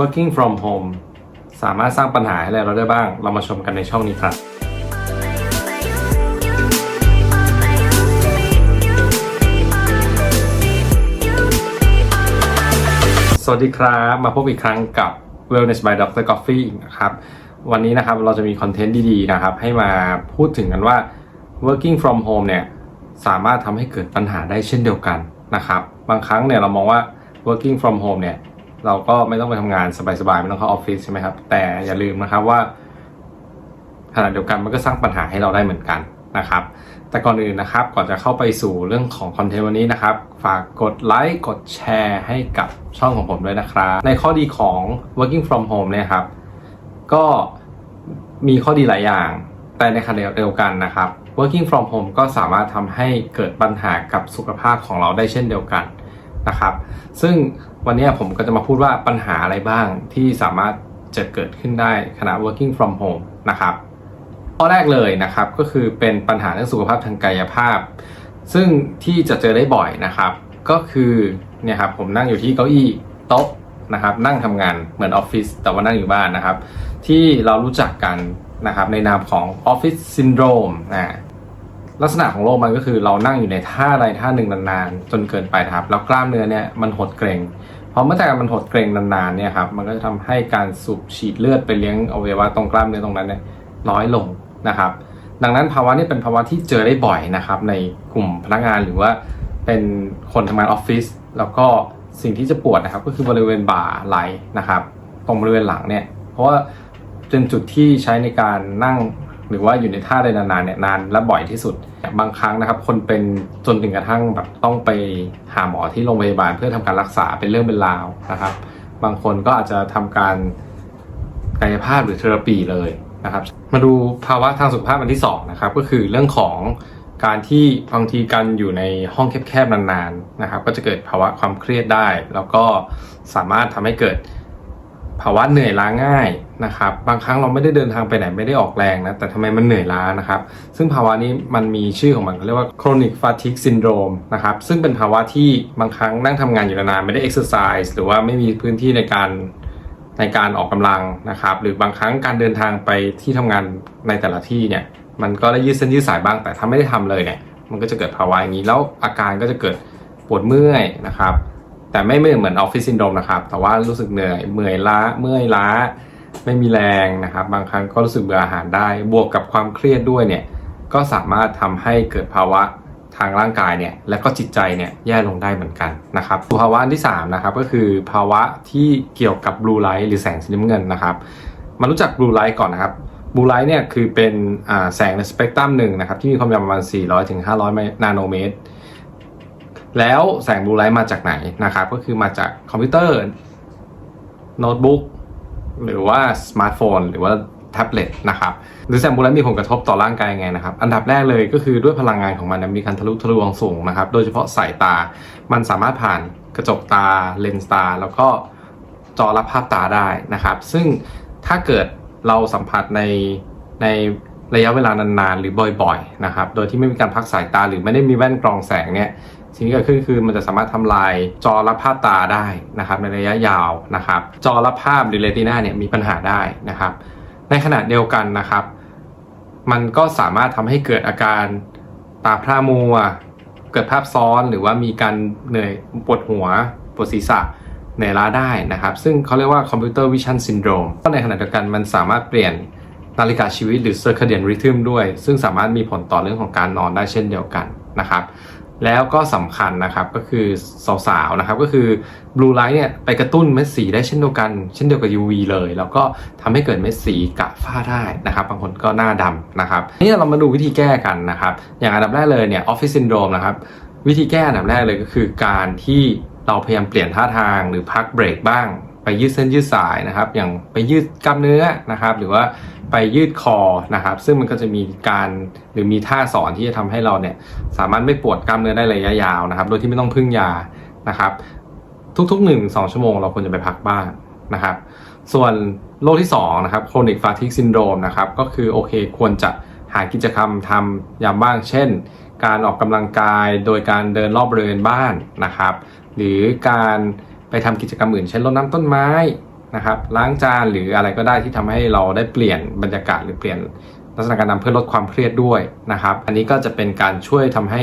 working from home สามารถสร้างปัญหาให้อะไรเราได้บ้าง เรามาชมกันในช่องนี้ครับสวัสดีครับ มาพบอีกครั้งกับ Wellness by Dr. Coffee นะครับ วันนี้นะครับเราจะมีคอนเทนต์ดีๆนะครับ ให้มาพูดถึงกันว่า working from home เนี่ยสามารถทำให้เกิดปัญหาได้เช่นเดียวกันนะครับ บางครั้งเนี่ยเรามองว่า working from home เนี่ย เราก็ไม่ต้องไปทำงานสบายๆไม่ต้องเข้าออฟฟิศใช่ไหมครับ แต่อย่าลืมนะครับว่าขณะเดียวกันมันก็สร้างปัญหาให้เราได้เหมือนกันนะครับ แต่ก่อนอื่นนะครับก่อนจะเข้าไปสู่เรื่องของคอนเทนต์วันนี้นะครับ ฝากกดไลค์กดแชร์ให้กับช่องของผมด้วยนะครับ ในข้อดีของ working from home เนี่ยครับ ก็มีข้อดีหลายอย่าง แต่ในขณะเดียวกันนะครับ working from home ก็สามารถทำให้เกิดปัญหากับสุขภาพของเราได้เช่นเดียวกัน นะครับ ซึ่งวันนี้ผมก็จะมาพูดว่าปัญหาอะไรบ้างที่สามารถจะเกิดขึ้นได้ขณะ working from home นะครับข้อแรกเลยนะครับก็คือเป็นปัญหาเรื่องสุขภาพทางกายภาพ ซึ่งที่จะเจอได้บ่อยนะครับ ก็คือเนี่ยครับผมนั่งอยู่ที่เก้าอี้โต๊ะนะครับนั่งทำงานเหมือนออฟฟิศแต่ว่านั่งอยู่บ้านนะครับ ที่เรารู้จักกันนะครับในนามของออฟฟิศซินโดรมนะ ลักษณะของโรคมันก็คือเรานั่งอยู่ในท่าใดท่าหนึ่งนานๆ จนเกินไปครับ แล้วกล้ามเนื้อเนี่ยมันหดเกร็งพอเมื่อแต่มันหดเกร็งนานๆเนี่ยครับมันก็จะทำให้การสูบฉีดเลือดไปเลี้ยงอวัยวะตรงกล้ามเนื้อตรงนั้นเนี่ยน้อยลงนะครับ ดังนั้นภาวะนี้เป็นภาวะที่เจอได้บ่อยนะครับ ในกลุ่มพนักงานหรือว่าเป็นคนทำงานออฟฟิศแล้วก็สิ่งที่จะปวดนะครับ ก็คือบริเวณบ่าไหล่นะครับ ตรงบริเวณหลังเนี่ยเพราะว่าเป็นจุดที่ใช้ในการนั่ง หรือว่าอยู่ในท่าใดนานๆเนี่ยนานและบ่อยที่สุด บางครั้งนะครับ คนเป็นจนถึงกระทั่งแบบต้องไปหาหมอที่โรงพยาบาลเพื่อทำการรักษาเป็นเรื่องเป็นราวนะครับ บางคนก็อาจจะทำการกายภาพหรือเทอราปีเลยนะครับ มาดูภาวะทางสุขภาพอันที่สองนะครับก็คือเรื่องของการที่บางทีการอยู่ในห้องแคบๆนานๆนะครับ ก็จะเกิดภาวะความเครียดได้ แล้วก็สามารถทำให้เกิด ภาวะเหนื่อยล้าง่ายนะครับ บางครั้งเราไม่ได้เดินทางไปไหนไม่ได้ออกแรงนะ แต่ทำไมมันเหนื่อยล้านะครับ ซึ่งภาวะนี้มันมีชื่อของมันเขาเรียกว่า chronic fatigue syndrome นะครับ ซึ่งเป็นภาวะที่บางครั้งนั่งทำงานอยู่นานไม่ได้ exercise หรือว่าไม่มีพื้นที่ในการในการออกกำลังนะครับ หรือบางครั้งการเดินทางไปที่ทำงานในแต่ละที่เนี่ย มันก็ได้ยืดเส้นยืดสายบ้าง แต่ถ้าไม่ได้ทำเลยเนี่ย มันก็จะเกิดภาวะอย่างนี้ แล้วอาการก็จะเกิดปวดเมื่อยนะครับ แต่ไม่ไม่เหมือนออฟฟิศซินโดรมนะครับ แต่ว่ารู้สึกเหนื่อยเมื่อยล้าเมื่อยล้า ไม่มีแรงนะครับ บางครั้งก็รู้สึกเบื่ออาหารได้ บวกกับความเครียดด้วยเนี่ยก็สามารถทำให้เกิดภาวะทางร่างกายเนี่ยและก็จิตใจเนี่ยแย่ลงได้เหมือนกันนะครับภาวะที่3นะครับก็คือภาวะที่เกี่ยวกับบลูไลท์หรือแสงสีน้ำเงินนะครับมารู้จักบลูไลท์ก่อนนะครับบลูไลท์เนี่ยคือเป็นแสงในสเปกตรัมหนึ่งนะครับที่มีความยาวประมาณ 400-500 นาโนเมตร แล้วแสงบลูไลท์มาจากไหนนะครับก็คือมาจากคอมพิวเตอร์โน้ตบุ๊กหรือว่าสมาร์ทโฟนหรือว่าแท็บเล็ตนะครับหรือแสงบลูไลท์มีผลกระทบต่อร่างกายยังไงนะครับอันดับแรกเลยก็คือด้วยพลังงานของมันเนมีการทะลุทะลวงสูงนะครับโดยเฉพาะสายตา มันสามารถผ่านกระจกตาเลนส์ตา แล้วก็จอรับภาพตาได้นะครับ ซึ่งถ้าเกิดเราสัมผัสในในระยะเวลานานๆ หรือบ่อยๆนะครับ โดยที่ไม่มีการพักสายตาหรือไม่ได้มีแว่นกรองแสงเนี่ย สิ่งที่เกิดขึ้นคือมันจะสามารถทำลายจอรับภาพตาได้นะครับในระยะยาวนะครับ จอรับภาพหรือเรตินาเนี่ยมีปัญหาได้นะครับ ในขณะเดียวกันนะครับ มันก็สามารถทำให้เกิดอาการตาพร่ามัว เกิดภาพซ้อนหรือว่ามีการเหนื่อยปวดหัวปวดศีรษะเหนื่อยล้าได้นะครับ ซึ่งเขาเรียกว่าคอมพิวเตอร์วิชั่นซินโดรมก็ในขณะเดียวกันมันสามารถเปลี่ยนนาฬิกาชีวิตหรือ circadian rhythm ด้วย ซึ่งสามารถมีผลต่อเรื่องของการนอนได้เช่นเดียวกันนะครับ แล้วก็สำคัญนะครับก็คือสาวๆนะครับก็คือบลูไลท์เนี่ยไปกระตุ้นเม็ดสีได้เช่นเดียวกัน เช่นเดียวกับ UV เลย แล้วก็ทำให้เกิดเม็ดสีกะฝ้าได้นะครับบางคนก็หน้าดำนะครับนี่เรามาดูวิธีแก้กันนะครับ อย่างอันดับแรกเลยเนี่ยออฟฟิศซินโดรมนะครับวิธีแก้อันดับแรกเลยก็คือการที่เราพยายามเปลี่ยนท่าทางหรือพักเบรกบ้างไปยืดเส้นยืดสายนะครับ อย่างไปยืดกล้ามเนื้อนะครับ หรือว่า ไปยืดคอนะครับ ซึ่งมันก็จะมีการหรือมีท่าสอนที่จะทำให้เราเนี่ยสามารถไม่ปวดกล้ามเนื้อได้ระยะยาวนะครับ โดยที่ไม่ต้องพึ่งยานะครับ ทุกๆ1 2ชั่วโมงเราควรจะไปพักบ้างนะครับ ส่วนโรคที่2นะครับ chronic fatigue syndrome นะครับ ก็คือโอเคควรจะหากิจกรรมทำยามว่าง เช่น การออกกำลังกายโดยการเดินรอบบริเวณบ้านนะครับ หรือการไปทำกิจกรรมอื่น เช่นรดน้ำต้นไม้ นะครับล้างจานหรืออะไรก็ได้ที่ทำให้เราได้เปลี่ยนบรรยากาศหรือเปลี่ยนลักษณะการทำเพื่อลดความเครียดด้วยนะครับ อันนี้ก็จะเป็นการช่วยทำให้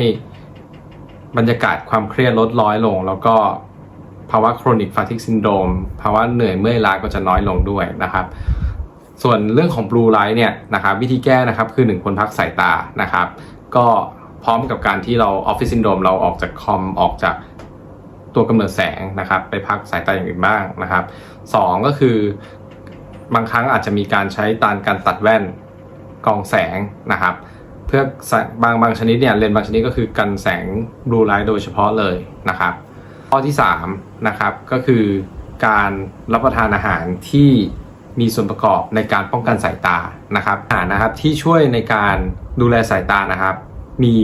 บรรยากาศความเครียดลดน้อยลง แล้วก็ภาวะ chronic fatigue syndrome ภาวะเหนื่อยเมื่อยล้าก็จะน้อยลงด้วยนะครับ ส่วนเรื่องของ blue light เนี่ยนะครับวิธีแก้นะครับคือ1คนพักสายตานะครับ ก็พร้อมกับการที่เรา office syndrome เราออกจากคอมออกจาก ตัวกำเนิดแสงนะครับ ไปพักสายตาอย่างอื่นบ้างนะครับสองก็คือบางครั้งอาจจะมีการใช้ตานการตัดแว่นกองแสงนะครับ เพื่อบางบางชนิดเนี่ยเลนส์บางชนิดก็คือกันแสง blue light โดยเฉพาะเลยนะครับ ข้อที่3นะครับก็คือการรับประทานอาหารที่มีส่วนประกอบในการป้องกันสายตานะครับอาหารนะครับที่ช่วยในการดูแลสายตานะครับ มี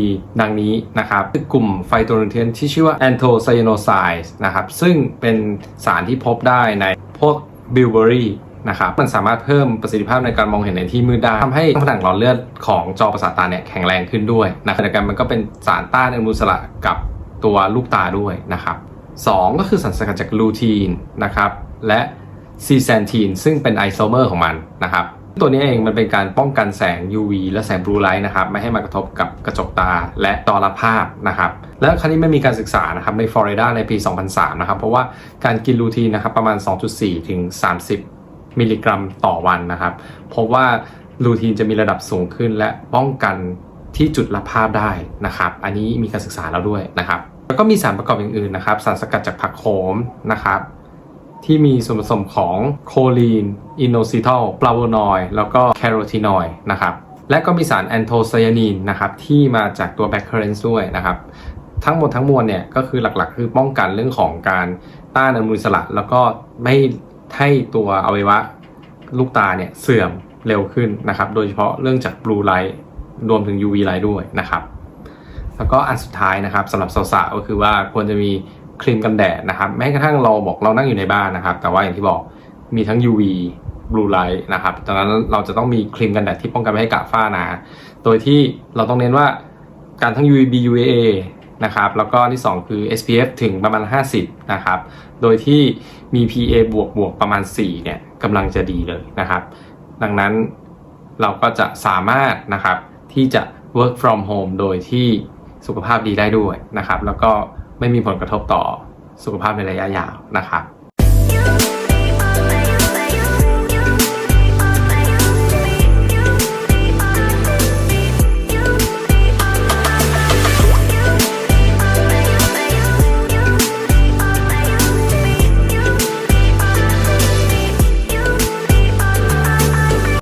ดังนี้นะครับคือกลุ่มไฟโตนูเทนที่ชื่อว่า anthocyanidins นะครับซึ่งเป็นสารที่พบได้ในพวกบิลเบอรี่นะครับมันสามารถเพิ่มประสิทธิภาพในการมองเห็นในที่มืดได้ทำให้ผนังหลอดเลือดของจอประสาทตาเนี่ยแข็งแรงขึ้นด้วยนะครับแต่กันมันก็เป็นสารต้านอนุมูลอิสระกับตัวลูกตาด้วยนะครับ2ก็คือสารสกัดจากลูทีนนะครับและซีแซนทีนซึ่งเป็นไอโซเมอร์ของมันนะครับ ตัวนี้เองมันเป็นการป้องกันแสง UV และแสงบลูไลท์นะครับไม่ให้มากระทบกับกระจกตาและจอรับภาพนะครับและครั้นี้ไม่มีการศึกษานะครับในฟลอริดาในปี 2003 นะครับเพราะว่าการกินลูทีนนะครับประมาณ 2.4 ถึง 30 มิลลิกรัมต่อวันนะครับพบว่าลูทีนจะมีระดับสูงขึ้น และป้องกันที่จุดรับภาพได้นะครับ อันนี้มีการศึกษาแล้วด้วยนะครับ แล้วก็มีสารประกอบอย่างอื่นนะครับ สารสกัดจากผักโขมนะครับ ที่มีส่วนผสมของโคลีน อินโนซิทัลฟลาโวนอยด์แล้วก็แคโรทีนอยด์นะครับ และก็มีสารแอนโทไซยานีนนะครับ ที่มาจากตัวแบคเคอเรนซ์ด้วยนะครับ ทั้งหมดทั้งมวลเนี่ย ก็คือหลักๆ คือป้องกันเรื่องของการต้านอนุมูลอิสระ แล้วก็ไม่ให้ตัวอวัยวะลูกตาเนี่ยเสื่อมเร็วขึ้นนะครับ โดยเฉพาะเรื่องจากบลูไลท์รวมถึง UV ไลท์ด้วยนะครับ แล้วก็อันสุดท้ายนะครับสำหรับสาวๆก็คือว่าควรจะมี ครีมกันแดดนะครับ แม้กระทั่งเราบอกเรานั่งอยู่ในบ้านนะครับ แต่ว่าอย่างที่บอกมีทั้ง UV blue light นะครับดังนั้นเราจะต้องมีครีมกันแดดที่ป้องกันไม่ให้กระฝ้าหนา โดยที่เราต้องเน้นว่าการทั้ง UVB UVA นะครับ แล้วก็ที่ 2 คือ SPF ถึงประมาณ 50 นะครับ โดยที่มี PA บวกบวกประมาณ 4 เนี่ยกำลังจะดีเลยนะครับ ดังนั้นเราก็จะสามารถนะครับที่จะ work from home โดยที่สุขภาพดีได้ด้วยนะครับ แล้วก็ ไม่มีผลกระทบต่อสุขภาพในระยะยาวนะครับ